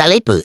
தலைப்பு.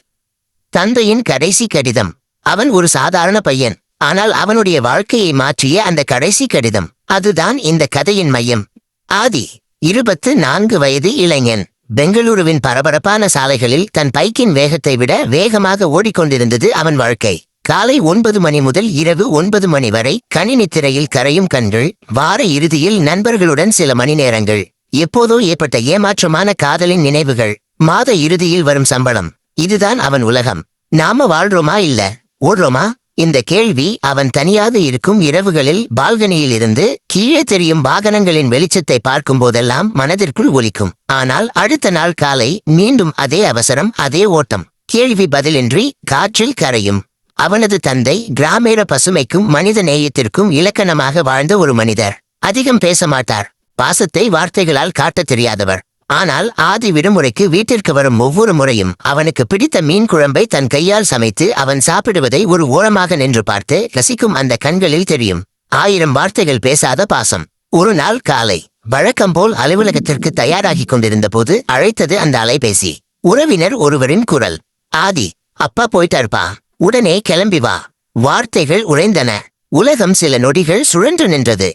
தந்தையின் கடைசி கடிதம். அவன் ஒரு சாதாரண பையன். ஆனால் அவனுடைய வாழ்க்கையை மாற்றிய அந்த கடைசி கடிதம். அதுதான் இந்த கதையின் மையம். ஆதி இருபத்து நான்கு வயது இளைஞன். பெங்களூருவின் பரபரப்பான சாலைகளில் தன் பைக்கின் வேகத்தை விட வேகமாக ஓடிக்கொண்டிருந்தது அவன் வாழ்க்கை. காலை ஒன்பது மணி முதல் இரவு ஒன்பது மணி வரை கணினி திரையில் கரையும் கண்கள் வார இறுதியில் நண்பர்களுடன் சில மணி நேரங்கள். எப்போதோ ஏற்பட்ட ஏமாற்றமான காதலின் நினைவுகள். மாத இறுதியில் வரும் சம்பளம். இதுதான் அவன் உலகம். நாம வாழ்றோமா இல்ல? ஓடுறோமா? இந்த கேள்வி அவன் தனியாக இருக்கும் இரவுகளில் பால்கனியில் இருந்து கீழே தெரியும் வாகனங்களின் வெளிச்சத்தை பார்க்கும் போதெல்லாம் மனதிற்குள் ஒலிக்கும். ஆனால் அடுத்த நாள் காலை மீண்டும் அதே அவசரம் அதே ஓட்டம். கேள்வி பதிலின்றி காற்றில் கரையும். அவனது தந்தை கிராமேற பசுமைக்கும் மனித நேயத்திற்கும் இலக்கணமாக வாழ்ந்த ஒரு மனிதர். அதிகம் பேச மாட்டார். பாசத்தை வார்த்தைகளால் காட்டத் தெரியாதவர். ஆனால் ஆதி விடுமுறைக்கு வீட்டிற்கு வரும் ஒவ்வொரு முறையும் அவனுக்கு பிடித்த மீன் குழம்பை தன் கையால் சமைத்து அவன் சாப்பிடுவதை ஒரு ஓரமாக நின்று பார்த்து ரசிக்கும் அந்த கண்களில் தெரியும். ஆயிரம் வார்த்தைகள் பேசாத பாசம். ஒரு நாள் காலை வழக்கம் போல் அலுவலகத்திற்கு தயாராகிக் கொண்டிருந்த போது அழைத்தது அந்த அலைபேசி. உறவினர் ஒருவரின் குரல். ஆதி அப்பா போயிட்டாருப்பா உடனே கிளம்பி வா. வார்த்தைகள் உறைந்தன. உலகம் சில நொடிகள் சுழன்று நின்றது.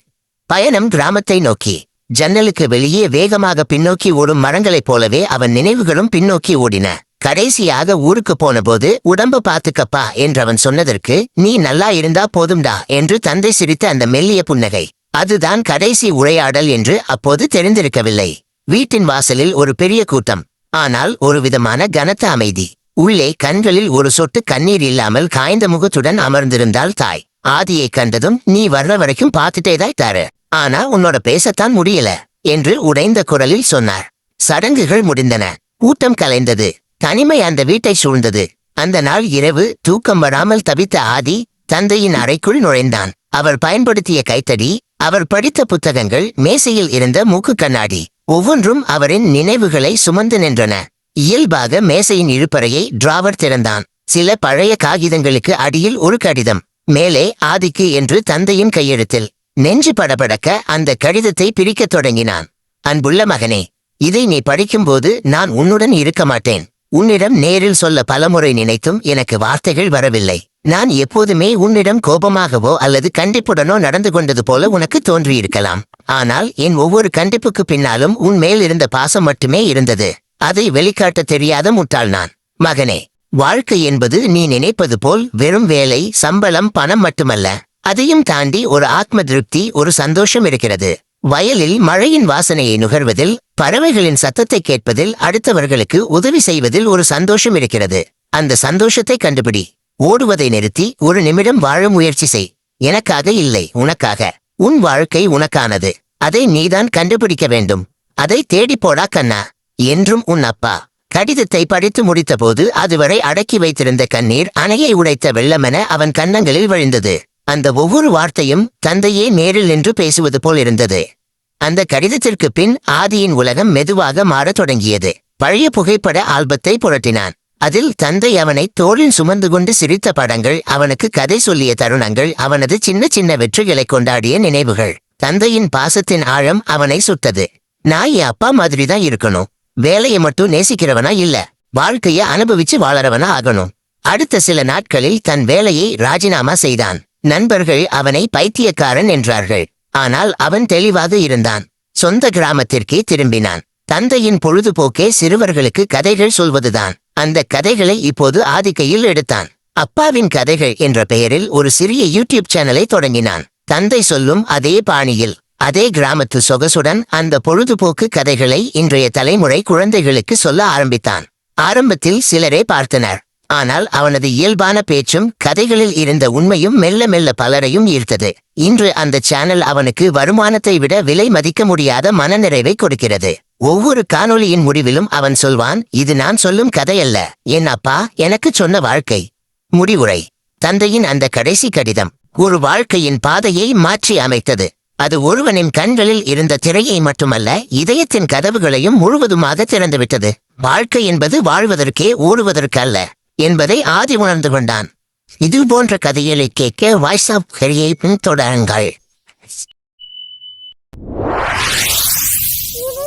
பயணம் கிராமத்தை நோக்கி. ஜன்னலுக்கு வெளியே வேகமாக பின்னோக்கி ஓடும் மரங்களைப் போலவே அவன் நினைவுகளும் பின்னோக்கி ஓடின. கடைசியாக ஊருக்கு போனபோது உடம்பு பாத்துக்கப்பா என்றவன் சொன்னதற்கு நீ நல்லா இருந்தா போதும்டா என்று தந்தை சிரித்த அந்த மெல்லிய புன்னகை. அதுதான் கடைசி உரையாடல் என்று அப்போது தெரிந்திருக்கவில்லை. வீட்டின் வாசலில் ஒரு பெரிய கூட்டம். ஆனால் ஒரு விதமான கனத்த அமைதி. உள்ளே கண்களில் ஒரு சொட்டு கண்ணீர் இல்லாமல் காய்ந்த முகத்துடன் அமர்ந்திருந்தாள் தாய். ஆதியை கண்டதும் நீ வர்ற வரைக்கும் பார்த்துட்டேதாய் தாரு. ஆனா உன்னோட பேசத்தான் முடியல என்று உடைந்த குரலில் சொன்னார். சடங்குகள் முடிந்தன. கூட்டம் கலைந்தது. தனிமை அந்த வீட்டை சூழ்ந்தது. அந்த நாள் இரவு தூக்கம் வராமல் தவித்த ஆதி தந்தையின் அறைக்குள் நுழைந்தான். அவர் பயன்படுத்திய கைத்தடி அவர் படித்த புத்தகங்கள் மேசையில் இருந்த மூக்கு கண்ணாடி ஒவ்வொன்றும் அவரின் நினைவுகளை சுமந்து நின்றன. இயல்பாக மேசையின் இழுப்பறையை டிராவர் திறந்தான். சில பழைய காகிதங்களுக்கு அடியில் ஒரு கடிதம் மேலே ஆதிக்கு என்று தந்தையின் கையெழுத்தில். நெஞ்சு படபடக்க அந்த கடிதத்தை பிரிக்கத் தொடங்கினான். அன்புள்ள மகனே இதை நீ படிக்கும்போது நான் உன்னுடன் இருக்க மாட்டேன். உன்னிடம் நேரில் சொல்ல பலமுறை நினைத்தும் எனக்கு வார்த்தைகள் வரவில்லை. நான் எப்போதுமே உன்னிடம் கோபமாகவோ அல்லது கண்டிப்புடனோ நடந்து கொண்டது போல உனக்கு தோன்றியிருக்கலாம். ஆனால் என் ஒவ்வொரு கண்டிப்புக்கு பின்னாலும் உன் மேல் இருந்த பாசம் மட்டுமே இருந்தது. அதை வெளிக்காட்ட தெரியாத முட்டாள் நான். மகனே வாழ்க்கை என்பது நீ நினைப்பது போல் வெறும் வேலை சம்பளம் பணம் மட்டுமல்ல. அதையும் தாண்டி ஒரு ஆத்ம திருப்தி ஒரு சந்தோஷம் இருக்கிறது. வயலில் மழையின் வாசனையை நுகர்வதில் பறவைகளின் சத்தத்தை கேட்பதில் அடுத்தவர்களுக்கு உதவி செய்வதில் ஒரு சந்தோஷம் இருக்கிறது. அந்த சந்தோஷத்தை கண்டுபிடி. ஓடுவதை நிறுத்தி ஒரு நிமிடம் வாழ முயற்சி செய். எனக்காக இல்லை உனக்காக. உன் வாழ்க்கை உனக்கானது. அதை நீதான் கண்டுபிடிக்க வேண்டும். அதை தேடிப் போடா கண்ணா. என்றும் உன் அப்பா. கடிதத்தை படித்து முடித்தபோது அதுவரை அடக்கி வைத்திருந்த கண்ணீர் அணையை உடைத்த வெள்ளமென அவன் கன்னங்களில் வழிந்தது. அந்த ஒவ்வொரு வார்த்தையும் தந்தையே நேரில் நின்று பேசுவது போல் இருந்தது. அந்த கடிதத்திற்கு பின் ஆதியின் உலகம் மெதுவாக மாறத் தொடங்கியது. பழைய புகைப்பட ஆல்பத்தை புரட்டினான். அதில் தந்தை அவனை தோளில் சுமந்து கொண்டு சிரித்த படங்கள் அவனுக்கு கதை சொல்லிய தருணங்கள் அவனது சின்ன சின்ன வெற்றிகளை கொண்டாடிய நினைவுகள். தந்தையின் பாசத்தின் ஆழம் அவனை சுட்டது. நான் என் அப்பா மாதிரி தான் இருக்கணும். வேலையை மட்டும் நேசிக்கிறவனா இல்ல. வாழ்க்கையை அனுபவிச்சு வாழறவனா ஆகணும். அடுத்த சில நாட்களில் தன் வேலையை ராஜினாமா செய்தான். நண்பர்கள் அவனை பைத்தியக்காரன் என்றார்கள். ஆனால் அவன் தெளிவாக இருந்தான். சொந்த கிராமத்திற்கே திரும்பினான். தந்தையின் பொழுதுபோக்கே சிறுவர்களுக்கு கதைகள் சொல்வதுதான். அந்த கதைகளை இப்போது ஆதிக்கையில் எடுத்தான். அப்பாவின் கதைகள் என்ற பெயரில் ஒரு சிறிய யூடியூப் சேனலை தொடங்கினான். தந்தை சொல்லும் அதே பாணியில் அதே கிராமத்து சொகசுடன் அந்த பொழுதுபோக்கு கதைகளை இன்றைய தலைமுறை குழந்தைகளுக்கு சொல்ல ஆரம்பித்தான். ஆரம்பத்தில் சிலரே பார்த்தனர். ஆனால் அவனது இயல்பான பேச்சும் கதைகளில் இருந்த உண்மையும் மெல்ல மெல்ல பலரையும் ஈர்த்தது. இன்று அந்த சேனல் அவனுக்கு வருமானத்தை விட விலை மதிக்க முடியாத மனநிறைவை கொடுக்கிறது. ஒவ்வொரு காணொளியின் முடிவிலும் அவன் சொல்வான் இது நான் சொல்லும் கதையல்ல என் அப்பா எனக்கு சொன்ன வாழ்க்கை. முடிவுரை. தந்தையின் அந்த கடைசி கடிதம். ஒரு வாழ்க்கையின் பாதையை மாற்றி அமைத்தது. அது ஒருவனின் கண்களில் இருந்த திரையை மட்டுமல்ல இதயத்தின் கதவுகளையும் முழுவதுமாக திறந்துவிட்டது. வாழ்க்கை என்பது வாழ்வதற்கே ஓடுவதற்கு அல்ல என்பதை ஆதி உணர்ந்து கொண்டான். இது போன்ற கதைகளை கேட்க வாய்ஸ் ஆஃப் கரியை பின்தொடருங்கள். இது